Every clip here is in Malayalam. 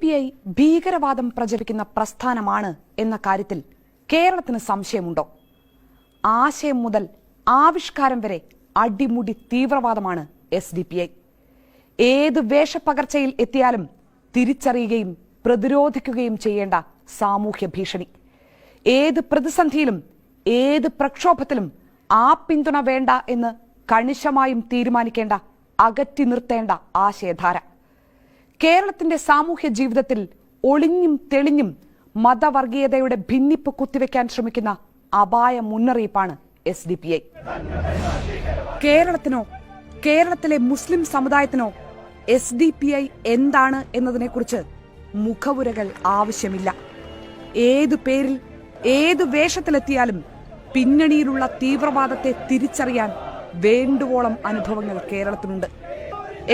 പി ഐ ഭീകരവാദം പ്രചരിക്കുന്ന പ്രസ്ഥാനമാണ് എന്ന കാര്യത്തിൽ കേരളത്തിന് സംശയമുണ്ടോ? ആശയം മുതൽ ആവിഷ്കാരം വരെ അടിമുടി തീവ്രവാദമാണ് എസ് ഡി പി ഐ ഏത് വേഷപ്പകർച്ചയിൽ എത്തിയാലും തിരിച്ചറിയുകയും പ്രതിരോധിക്കുകയും ചെയ്യേണ്ട സാമൂഹ്യ ഭീഷണി. ഏത് പ്രതിസന്ധിയിലും ഏത് പ്രക്ഷോഭത്തിലും ആ പിന്തുണ വേണ്ട എന്ന് കണിശമായും തീരുമാനിക്കേണ്ട അകറ്റി നിർത്തേണ്ട ആശയധാര. കേരളത്തിന്റെ സാമൂഹ്യ ജീവിതത്തിൽ ഒളിഞ്ഞും തെളിഞ്ഞും മതവർഗീയതയുടെ ഭിന്നിപ്പ് കുത്തിവെക്കാൻ ശ്രമിക്കുന്ന അപായ മുന്നറിയിപ്പാണ് എസ് ഡി പി ഐ കേരളത്തിനോ കേരളത്തിലെ മുസ്ലിം സമുദായത്തിനോ എസ് ഡി പി ഐ എന്താണ് എന്നതിനെക്കുറിച്ച് മുഖവുരകൾ ആവശ്യമില്ല. ഏതു പേരിൽ ഏതു വേഷത്തിലെത്തിയാലും പിന്നണിയിലുള്ള തീവ്രവാദത്തെ തിരിച്ചറിയാൻ വേണ്ടുവോളം അനുഭവങ്ങൾ കേരളത്തിനുണ്ട്.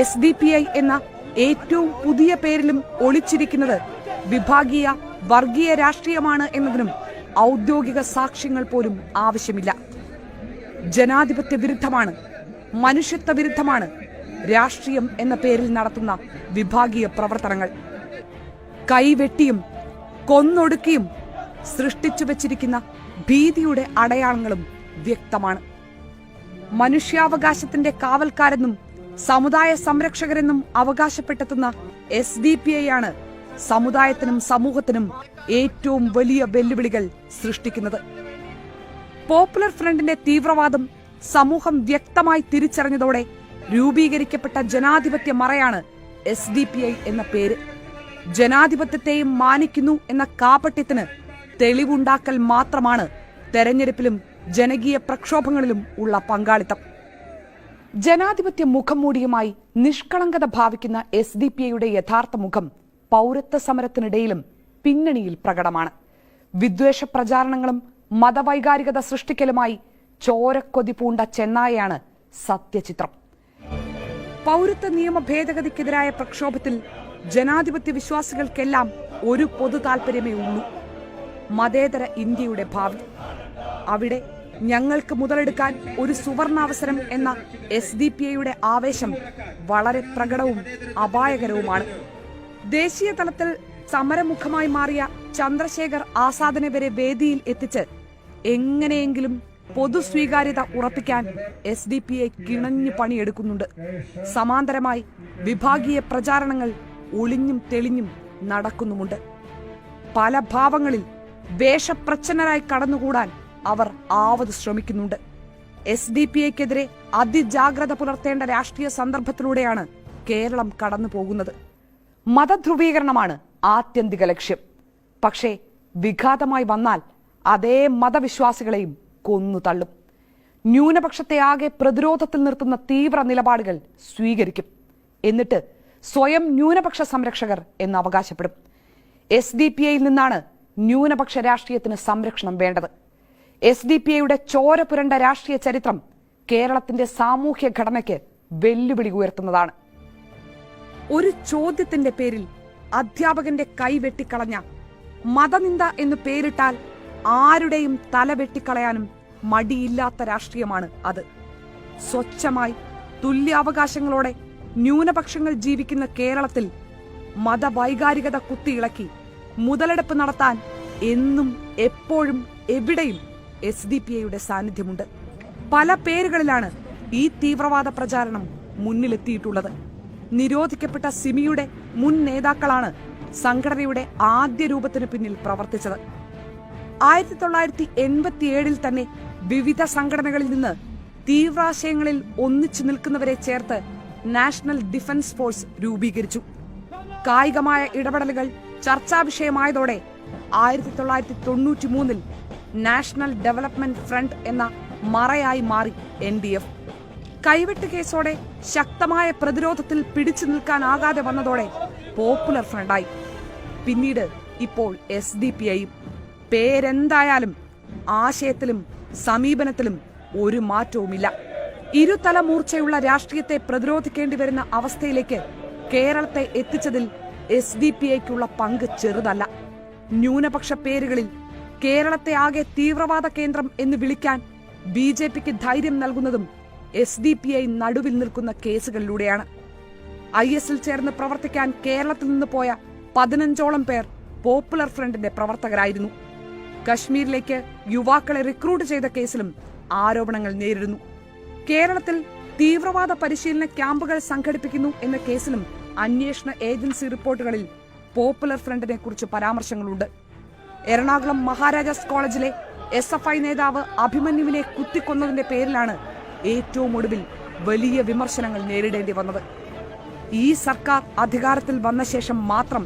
എസ് ഡി പി ഐ എന്ന ഏറ്റവും പുതിയ പേരിലും ഒളിച്ചിരിക്കുന്നത് വിഭാഗീയ വർഗീയ രാഷ്ട്രീയമാണ് എന്നതിനും ഔദ്യോഗിക സാക്ഷ്യങ്ങൾ പോലും ആവശ്യമില്ല. ജനാധിപത്യ വിരുദ്ധമാണ് മനുഷ്യത്വ വിരുദ്ധമാണ് രാഷ്ട്രീയം എന്ന പേരിൽ നടത്തുന്ന വിഭാഗീയ പ്രവർത്തനങ്ങൾ. കൈവെട്ടിയും കൊന്നൊടുക്കിയും സൃഷ്ടിച്ചു വച്ചിരിക്കുന്ന ഭീതിയുടെ അടയാളങ്ങളും വ്യക്തമാണ്. മനുഷ്യാവകാശത്തിന്റെ കാവൽക്കാരെന്നും സമുദായ സംരക്ഷകരെന്നും അവകാശപ്പെട്ടെത്തുന്ന എസ് ഡി പി ഐ ആണ് സമുദായത്തിനും സമൂഹത്തിനും ഏറ്റവും വലിയ വെല്ലുവിളികൾ സൃഷ്ടിക്കുന്നത്. പോപ്പുലർ ഫ്രണ്ടിന്റെ തീവ്രവാദം സമൂഹം വ്യക്തമായി തിരിച്ചറിഞ്ഞതോടെ രൂപീകരിക്കപ്പെട്ട ജനാധിപത്യ മറയാണ് എസ് ഡി പി ഐ എന്ന പേര്. ജനാധിപത്യത്തെയും മാനിക്കുന്നു എന്ന കാപട്യത്തിന് തെളിവുണ്ടാക്കൽ മാത്രമാണ് തെരഞ്ഞെടുപ്പിലും ജനകീയ പ്രക്ഷോഭങ്ങളിലും ഉള്ള പങ്കാളിത്തം. ജനാധിപത്യ മുഖംമൂടിയുമായി നിഷ്കളങ്കത ഭാവിക്കുന്ന എസ് ഡി പി ഐയുടെ യഥാർത്ഥ മുഖം പൗരത്വ സമരത്തിനിടയിലും പിന്നണിയിൽ പ്രകടമാണ്. വിദ്വേഷ പ്രചാരണങ്ങളും മതവൈകാരികത സൃഷ്ടിക്കലുമായി ചോരക്കൊതി പൂണ്ട ചെന്നായയാണ് സത്യചിത്രം. പൗരത്വ നിയമ ഭേദഗതിക്കെതിരായ പ്രക്ഷോഭത്തിൽ ജനാധിപത്യ വിശ്വാസികൾക്കെല്ലാം ഒരു പൊതു താൽപര്യമേ ഉള്ളൂ. മതേതര ഇന്ത്യയുടെ ഭാവി. അവിടെ ഞങ്ങൾക്ക് മുതലെടുക്കാൻ ഒരു സുവർണാവസരം എന്ന എസ് ഡി പി ഐയുടെ ആവേശം വളരെ പ്രകടവും അപായകരവുമാണ്. ദേശീയ തലത്തിൽ സമരമുഖമായി മാറിയ ചന്ദ്രശേഖർ ആസാദിനെ വരെ വേദിയിൽ എത്തിച്ച് എങ്ങനെയെങ്കിലും പൊതു സ്വീകാര്യത ഉറപ്പിക്കാൻ എസ് ഡി പി ഐ കിണഞ്ഞു പണിയെടുക്കുന്നുണ്ട്. സമാന്തരമായി വിഭാഗീയ പ്രചാരണങ്ങൾ ഒളിഞ്ഞും തെളിഞ്ഞും നടക്കുന്നുമുണ്ട്. പല ഭാവങ്ങളിൽ വേഷപ്രച്ഛന്നരായി കടന്നുകൂടാൻ അവർ ആവത് ശ്രമിക്കുന്നുണ്ട്. എസ് ഡി പി എക്കെതിരെ അതിജാഗ്രത പുലർത്തേണ്ട രാഷ്ട്രീയ സന്ദർഭത്തിലൂടെയാണ് കേരളം കടന്നു പോകുന്നത്. മതധ്രുവീകരണമാണ് ആത്യന്തിക ലക്ഷ്യം. പക്ഷേ വിഘാതമായി വന്നാൽ അതേ മതവിശ്വാസികളെയും കൊന്നു തള്ളും. ന്യൂനപക്ഷത്തെ ആകെ പ്രതിരോധത്തിൽ നിർത്തുന്ന തീവ്ര നിലപാടുകൾ സ്വീകരിക്കും. എന്നിട്ട് സ്വയം ന്യൂനപക്ഷ സംരക്ഷകർ എന്ന് അവകാശപ്പെടും. എസ് ഡി പി ഐയിൽ നിന്നാണ് ന്യൂനപക്ഷ രാഷ്ട്രീയത്തിന് സംരക്ഷണം വേണ്ടത്. എസ് ഡി പി ഐയുടെ ചോര പുരണ്ട രാഷ്ട്രീയ ചരിത്രം കേരളത്തിന്റെ സാമൂഹ്യ ഘടനയ്ക്ക് വെല്ലുവിളി ഉയർത്തുന്നതാണ്. ഒരു ചോദ്യത്തിന്റെ പേരിൽ അധ്യാപകന്റെ കൈ വെട്ടിക്കളഞ്ഞ മതനിന്ദ എന്ന് പേരിട്ടാൽ ആരുടെയും തല വെട്ടിക്കളയാനും മടിയില്ലാത്ത രാഷ്ട്രീയമാണ് അത്. സ്വച്ഛമായി തുല്യാവകാശങ്ങളോടെ ന്യൂനപക്ഷങ്ങൾ ജീവിക്കുന്ന കേരളത്തിൽ മതവൈകാരികത കുത്തിയിളക്കി മുതലെടുപ്പ് നടത്താൻ എന്നും എപ്പോഴും എവിടെയും എസ് ഡി പി ഐയുടെ സാന്നിധ്യമുണ്ട്. പല പേരുകളിലാണ് ഈ തീവ്രവാദ പ്രചാരണം മുന്നിലെത്തിയിട്ടുള്ളത്. നിരോധിക്കപ്പെട്ട സിമിയുടെ മുൻ നേതാക്കളാണ് സംഘടനയുടെ ആദ്യ രൂപത്തിന് പിന്നിൽ പ്രവർത്തിച്ചത്. ആയിരത്തി തൊള്ളായിരത്തി എൺപത്തിയേഴിൽ തന്നെ വിവിധ സംഘടനകളിൽ നിന്ന് തീവ്രാശയങ്ങളിൽ ഒന്നിച്ചു നിൽക്കുന്നവരെ ചേർത്ത് നാഷണൽ ഡിഫൻസ് ഫോഴ്സ് രൂപീകരിച്ചു. കായികമായ ഇടപെടലുകൾ ചർച്ചാ വിഷയമായതോടെ ആയിരത്തി തൊള്ളായിരത്തി തൊണ്ണൂറ്റി മൂന്നിൽ നാഷണൽ ഡെവലപ്മെന്റ് ഫ്രണ്ട് എന്ന മറയായി മാറി എൻ ഡി എഫ്. കൈവെട്ട് കേസോടെ ശക്തമായ പ്രതിരോധത്തിൽ പിടിച്ചു നിൽക്കാനാകാതെ വന്നതോടെ പോപ്പുലർ ഫ്രണ്ടായി. പിന്നീട് ഇപ്പോൾ എസ് ഡി പി ഐയും പേരെന്തായാലും ആശയത്തിലും സമീപനത്തിലും ഒരു മാറ്റവുമില്ല. ഇരുതല മൂർച്ചയുള്ള രാഷ്ട്രീയത്തെ പ്രതിരോധിക്കേണ്ടി വരുന്ന അവസ്ഥയിലേക്ക് കേരളത്തെ എത്തിച്ചതിൽ എസ് ഡി പി ഐക്കുള്ള പങ്ക് ചെറുതല്ല. ന്യൂനപക്ഷ പേരുകളിൽ കേരളത്തെ ആകെ തീവ്രവാദ കേന്ദ്രം എന്ന് വിളിക്കാൻ ബി ജെ പിക്ക് ധൈര്യം നൽകുന്നതും എസ് ഡി പി ഐ നടുവിൽ നിൽക്കുന്ന കേസുകളിലൂടെയാണ്. ഐ എസിൽ ചേർന്ന് പ്രവർത്തിക്കാൻ കേരളത്തിൽ നിന്ന് പോയ പതിനഞ്ചോളം പേർ പോപ്പുലർ ഫ്രണ്ടിന്റെ പ്രവർത്തകരായിരുന്നു. കശ്മീരിലേക്ക് യുവാക്കളെ റിക്രൂട്ട് ചെയ്ത കേസിലും ആരോപണങ്ങൾ നേരിടുന്നു. കേരളത്തിൽ തീവ്രവാദ പരിശീലന ക്യാമ്പുകൾ സംഘടിപ്പിക്കുന്നു എന്ന കേസിലും അന്വേഷണ ഏജൻസി റിപ്പോർട്ടുകളിൽ പോപ്പുലർ ഫ്രണ്ടിനെ കുറിച്ച് പരാമർശങ്ങളുണ്ട്. എറണാകുളം മഹാരാജാസ് കോളേജിലെ എസ് എഫ് ഐ നേതാവ് അഭിമന്യുവിനെ കുത്തിക്കൊന്നതിന്റെ പേരിലാണ് ഏറ്റവും ഒടുവിൽ വലിയ വിമർശനങ്ങൾ നേരിടേണ്ടി വന്നത്. ഈ സർക്കാർ അധികാരത്തിൽ വന്ന ശേഷം മാത്രം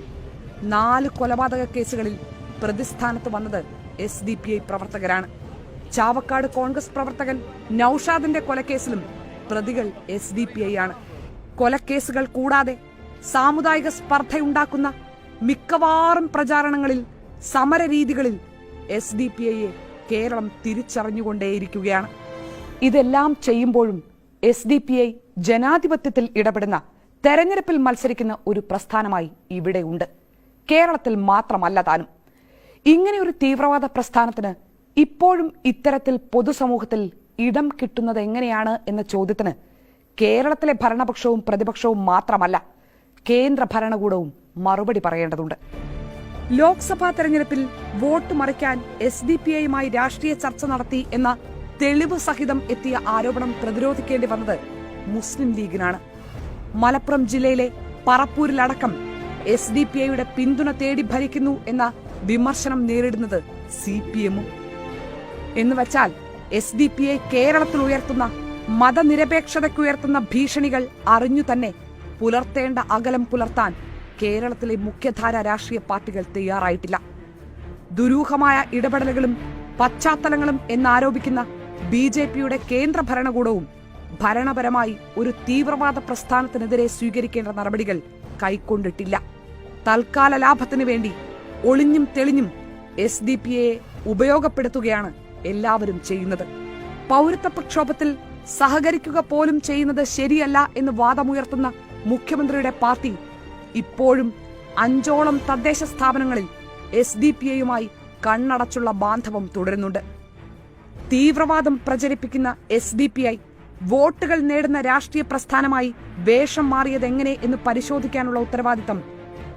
നാല് കൊലപാതക കേസുകളിൽ പ്രതിസ്ഥാനത്ത് വന്നത് എസ് ഡി പി ഐ പ്രവർത്തകരാണ്. ചാവക്കാട് കോൺഗ്രസ് പ്രവർത്തകൻ നൌഷാദിന്റെ കൊലക്കേസിലും പ്രതികൾ എസ് ഡി പി ഐ ആണ്. കൊലക്കേസുകൾ കൂടാതെ സാമുദായിക സ്പർദ്ധയുണ്ടാക്കുന്ന മിക്കവാറും പ്രചാരണങ്ങളിൽ സമരരീതികളിൽ എസ് ഡി പി ഐയെ കേരളം തിരിച്ചറിഞ്ഞുകൊണ്ടേയിരിക്കുകയാണ്. ഇതെല്ലാം ചെയ്യുമ്പോഴും എസ് ഡി പി ഐ ജനാധിപത്യത്തിൽ ഇടപെടുന്ന തെരഞ്ഞെടുപ്പിൽ മത്സരിക്കുന്ന ഒരു പ്രസ്ഥാനമായി ഇവിടെയുണ്ട്. കേരളത്തിൽ മാത്രമല്ല താനും. ഇങ്ങനെയൊരു തീവ്രവാദ പ്രസ്ഥാനത്തിന് ഇപ്പോഴും ഇത്തരത്തിൽ പൊതുസമൂഹത്തിൽ ഇടം കിട്ടുന്നത് എങ്ങനെയാണ് എന്ന ചോദ്യത്തിന് കേരളത്തിലെ ഭരണപക്ഷവും പ്രതിപക്ഷവും മാത്രമല്ല കേന്ദ്ര ഭരണകൂടവും മറുപടി പറയേണ്ടതുണ്ട്. ലോക്സഭാ തെരഞ്ഞെടുപ്പിൽ വോട്ട് മറിക്കാൻ എസ് ഡി പി ഐയുമായി രാഷ്ട്രീയ ചർച്ച നടത്തി എന്ന തെളിവ് സഹിതം എത്തിയ ആരോപണം പ്രതിരോധിക്കേണ്ടി വന്നത് മുസ്ലിം ലീഗിനാണ്. മലപ്പുറം ജില്ലയിലെ പറപ്പൂരിലടക്കം എസ് ഡി പി ഐയുടെ പിന്തുണ തേടി ഭരിക്കുന്നു എന്ന വിമർശനം നേരിടുന്നത് സി പി എമ്മും. എന്നുവച്ചാൽ എസ് ഡി പി ഐ കേരളത്തിൽ ഉയർത്തുന്ന മതനിരപേക്ഷതയ്ക്കുയർത്തുന്ന ഭീഷണികൾ അറിഞ്ഞു തന്നെ പുലർത്തേണ്ട അകലം പുലർത്താൻ കേരളത്തിലെ മുഖ്യധാര രാഷ്ട്രീയ പാർട്ടികൾ തയ്യാറായിട്ടില്ല. ദുരൂഹമായ ഇടപെടലുകളും പശ്ചാത്തലങ്ങളും എന്നാരോപിക്കുന്ന ബി ജെ പിയുടെ കേന്ദ്ര ഭരണകൂടവും ഭരണപരമായി ഒരു തീവ്രവാദ പ്രസ്ഥാനത്തിനെതിരെ സ്വീകരിക്കേണ്ട നടപടികൾ കൈക്കൊണ്ടിട്ടില്ല. തൽക്കാല ലാഭത്തിനു വേണ്ടി ഒളിഞ്ഞും തെളിഞ്ഞും എസ് ഡി പി എയെ ഉപയോഗപ്പെടുത്തുകയാണ് എല്ലാവരും ചെയ്യുന്നത്. പൗരത്വ പ്രക്ഷോഭത്തിൽ സഹകരിക്കുക പോലും ചെയ്യുന്നത് ശരിയല്ല എന്ന് വാദമുയർത്തുന്ന മുഖ്യമന്ത്രിയുടെ പാർട്ടി ഇപ്പോഴും അഞ്ചോളം തദ്ദേശ സ്ഥാപനങ്ങളിൽ എസ് ഡി പി എയുമായി കണ്ണടച്ചുള്ള ബാന്ധവം തുടരുന്നുണ്ട്. തീവ്രവാദം പ്രചരിപ്പിക്കുന്ന എസ് ഡി പി ഐ വോട്ടുകൾ നേടുന്ന രാഷ്ട്രീയ പ്രസ്ഥാനമായി വേഷം മാറിയതെങ്ങനെ എന്ന് പരിശോധിക്കാനുള്ള ഉത്തരവാദിത്തം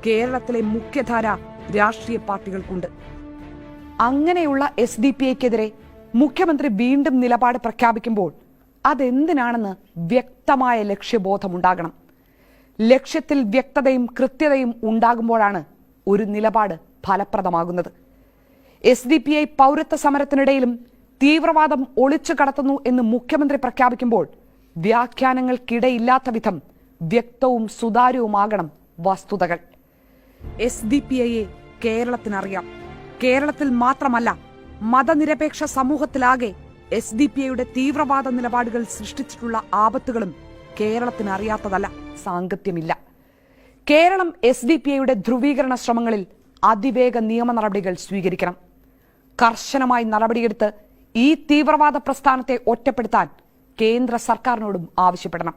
കേരളത്തിലെ മുഖ്യധാര രാഷ്ട്രീയ പാർട്ടികൾക്കുണ്ട്. അങ്ങനെയുള്ള എസ് ഡി പി ഐക്കെതിരെ മുഖ്യമന്ത്രി വീണ്ടും നിലപാട് പ്രഖ്യാപിക്കുമ്പോൾ അതെന്തിനാണെന്ന് വ്യക്തമായ ലക്ഷ്യബോധമുണ്ടാകണം. ലക്ഷ്യത്തിൽ വ്യക്തതയും കൃത്യതയും ഉണ്ടാകുമ്പോഴാണ് ഒരു നിലപാട് ഫലപ്രദമാകുന്നത്. എസ് ഡി പി ഐ പൗരത്വ സമരത്തിനിടയിലും തീവ്രവാദം ഒളിച്ചു കടത്തുന്നു എന്ന് മുഖ്യമന്ത്രി പ്രഖ്യാപിക്കുമ്പോൾ വ്യാഖ്യാനങ്ങൾക്കിടയില്ലാത്ത വിധം വ്യക്തവും സുതാര്യവുമാകണം വസ്തുതകൾ. എസ് ഡി പി ഐയെ കേരളത്തിനറിയാം. കേരളത്തിൽ മാത്രമല്ല മതനിരപേക്ഷ സമൂഹത്തിലാകെ എസ് ഡി പി ഐയുടെ തീവ്രവാദ നിലപാടുകൾ സൃഷ്ടിച്ചിട്ടുള്ള ആപത്തുകളും കേരളത്തിന് അറിയാത്തതല്ല സാങ്കത്യമില്ല. കേരളം എസ് ഡി പി ഐയുടെ ധ്രുവീകരണ ശ്രമങ്ങളിൽ അതിവേഗ നിയമ നടപടികൾ സ്വീകരിക്കണം. കർശനമായി നടപടിയെടുത്ത് ഈ തീവ്രവാദ പ്രസ്ഥാനത്തെ ഒറ്റപ്പെടുത്താൻ കേന്ദ്ര സർക്കാരിനോടും ആവശ്യപ്പെടണം.